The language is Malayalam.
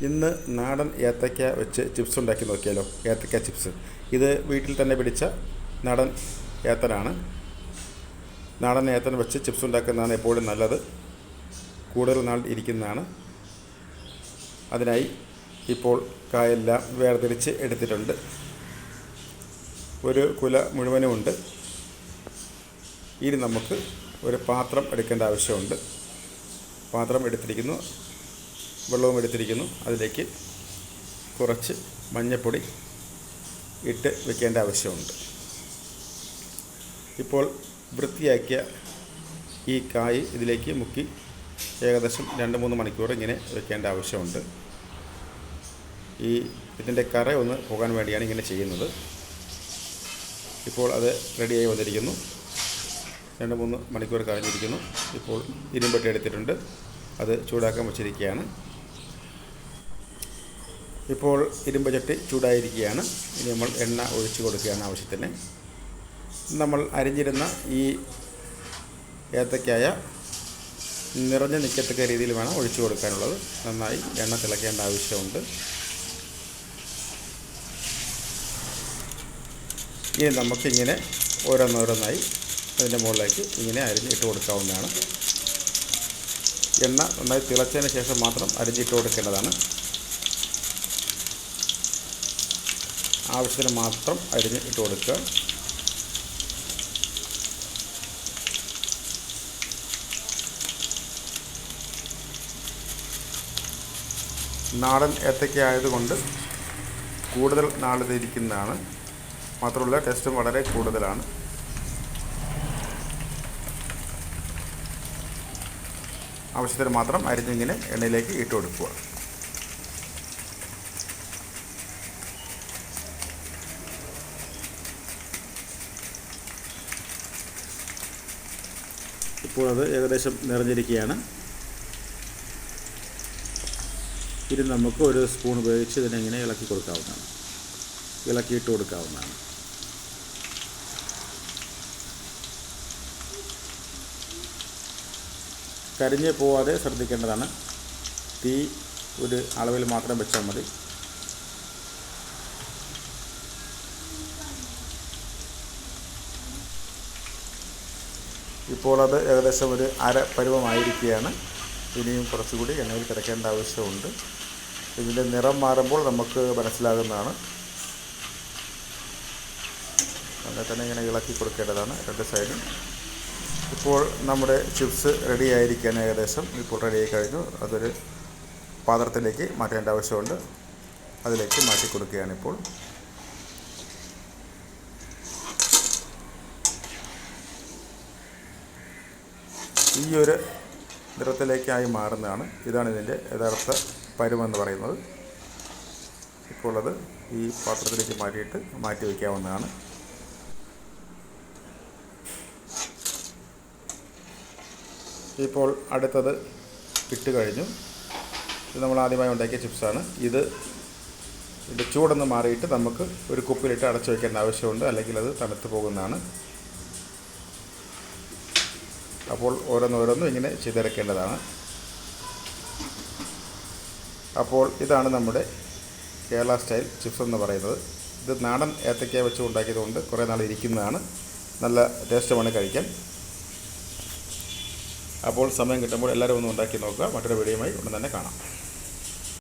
ഇന്ന് നാടൻ ഏത്തയ്ക്ക വെച്ച് ചിപ്സ് ഉണ്ടാക്കി നോക്കിയാലോ? ഏത്തയ്ക്ക ചിപ്സ് ഇത് വീട്ടിൽ തന്നെ പിടിച്ച നാടൻ ഏത്തനാണ്. നാടൻ ഏത്തൻ വെച്ച് ചിപ്സ് ഉണ്ടാക്കുന്നതാണ് എപ്പോഴും നല്ലത്. കൂടുതൽ നാൾ ഇരിക്കുന്നതാണ്. അതിനായി ഇപ്പോൾ കായെല്ലാം വേർതിരിച്ച് എടുത്തിട്ടുണ്ട്. ഒരു കുല മുഴുവനുമുണ്ട്. ഇനി നമുക്ക് ഒരു പാത്രം എടുക്കേണ്ട ആവശ്യമുണ്ട്. പാത്രം എടുത്തിരിക്കുന്നു. വെള്ളവും എടുത്തിരിക്കുന്നു. അതിലേക്ക് കുറച്ച് മഞ്ഞൾപ്പൊടി ഇട്ട് വെക്കേണ്ട ആവശ്യമുണ്ട്. ഇപ്പോൾ വൃത്തിയാക്കിയ ഈ കായ് ഇതിലേക്ക് മുക്കി ഏകദേശം രണ്ട് മൂന്ന് മണിക്കൂർ ഇങ്ങനെ വെക്കേണ്ട ആവശ്യമുണ്ട്. ഈ ഇതിന്റെ കറ ഒന്ന് പോകാൻ വേണ്ടിയാണ് ഇങ്ങനെ ചെയ്യുന്നത്. ഇപ്പോൾ അത് റെഡിയായി വന്നിരിക്കുന്നു. രണ്ട് മൂന്ന് മണിക്കൂർ കഴിഞ്ഞിരിക്കുന്നു. ഇപ്പോൾ ഇരുമ്പട്ടി എടുത്തിട്ടുണ്ട്. അത് ചൂടാക്കാൻ വച്ചിരിക്കുകയാണ്. ഇപ്പോൾ ഇരുമ്പ് ചട്ടി ചൂടായിരിക്കുകയാണ്. ഇനി നമ്മൾ എണ്ണ ഒഴിച്ചു കൊടുക്കുകയാണ് ആവശ്യത്തിന്. നമ്മൾ അരിഞ്ഞിരുന്ന ഈ ഏത്തക്കായ നിറഞ്ഞ് നിൽക്കത്തക്ക രീതിയിൽ വേണം ഒഴിച്ചു കൊടുക്കാനുള്ളത്. നന്നായി എണ്ണ തിളയ്ക്കേണ്ട ആവശ്യമുണ്ട്. ഇനി നമുക്കിങ്ങനെ ഓരോന്നോരോന്നായി അതിന്റെ മുകളിലേക്ക് ഇങ്ങനെ അരിഞ്ഞിട്ട് കൊടുക്കാവുന്നതാണ്. എണ്ണ നന്നായി തിളച്ചതിന് ശേഷം മാത്രം അരിഞ്ഞിട്ട് കൊടുക്കേണ്ടതാണ്. ആവശ്യത്തിന് മാത്രം അരിഞ്ഞ് ഇട്ട് കൊടുക്കുക. നാടൻ ഏത്തയ്ക്ക ആയതുകൊണ്ട് കൂടുതൽ നാളിതിരിക്കുന്നതാണ്. മാത്രമല്ല ടെസ്റ്റും വളരെ കൂടുതലാണ്. ആവശ്യത്തിന് മാത്രം അരിഞ്ഞിങ്ങനെ എണ്ണയിലേക്ക് ഇട്ട് കൊടുക്കുക. ഇപ്പോൾ അത് ഏകദേശം നിറഞ്ഞിരിക്കുകയാണ്. ഇത് നമുക്ക് ഒരു സ്പൂൺ ഉപയോഗിച്ച് ഇതിനെങ്ങനെ ഇളക്കി കൊടുക്കാവുന്നതാണ്. ഇളക്കിയിട്ട് കൊടുക്കാവുന്നതാണ്. കരിഞ്ഞ് പോവാതെ ശ്രദ്ധിക്കേണ്ടതാണ്. തീ ഒരു അളവിൽ മാത്രം വെച്ചാൽ മതി. ഇപ്പോൾ അത് ഏകദേശം ഒരു അര പരുവമായിരിക്കുകയാണ്. ഇനിയും കുറച്ചുകൂടി എണ്ണയിൽ കിടക്കേണ്ട ആവശ്യമുണ്ട്. ഇതിന്റെ നിറം മാറുമ്പോൾ നമുക്ക് മനസ്സിലാകുന്നതാണ്. അങ്ങനെ തന്നെ ഇങ്ങനെ ഇളക്കി കൊടുക്കേണ്ടതാണ് രണ്ട് സൈഡും. ഇപ്പോൾ നമ്മുടെ ചിപ്സ് റെഡി ആയിരിക്കാൻ ഏകദേശം. ഇപ്പോൾ റെഡി ആയി കഴിഞ്ഞു. അതൊരു പാത്രത്തിലേക്ക് മാറ്റേണ്ട ആവശ്യമുണ്ട്. അതിലേക്ക് മാറ്റി കൊടുക്കുകയാണ് ഈ ഒരു നിറത്തിലേക്കായി മാറുന്നതാണ്. ഇതാണ് ഇതിന്റെ യഥാർത്ഥ പരുമെന്ന് പറയുന്നത്. ഇപ്പോൾ അത് ഈ പാത്രത്തിലേക്ക് മാറ്റിയിട്ട് മാറ്റി വയ്ക്കാവുന്നതാണ്. ഇപ്പോൾ അടുത്തത് ഇട്ട് കഴിഞ്ഞു. ഇത് നമ്മൾ ആദ്യമായി ഉണ്ടാക്കിയ ചിപ്സാണ്. ഇത് ഇതിന്റെ ചൂടൊന്ന് മാറിയിട്ട് നമുക്ക് ഒരു കുപ്പിയിലിട്ട് അടച്ചു വയ്ക്കേണ്ട ആവശ്യമുണ്ട്. അല്ലെങ്കിൽ അത് തണുത്ത് പോകുന്നതാണ്. അപ്പോൾ ഓരോന്നോരോന്നും ഇങ്ങനെ ചെയ്തെടുക്കേണ്ടതാണ്. അപ്പോൾ ഇതാണ് നമ്മുടെ കേരള സ്റ്റൈൽ ചിപ്സ് എന്ന് പറയുന്നത്. ഇത് നാടൻ ഏത്തക്ക വെച്ച് ഉണ്ടാക്കിയതുകൊണ്ട് കുറേ നാൾ ഇരിക്കുന്നതാണ്. നല്ല ടേസ്റ്റുമാണ് കഴിക്കാൻ. അപ്പോൾ സമയം കിട്ടുമ്പോൾ എല്ലാവരും ഒന്ന് ഉണ്ടാക്കി നോക്കുക. മറ്റൊരു വീഡിയോയുമായി ഉടൻ തന്നെ കാണാം.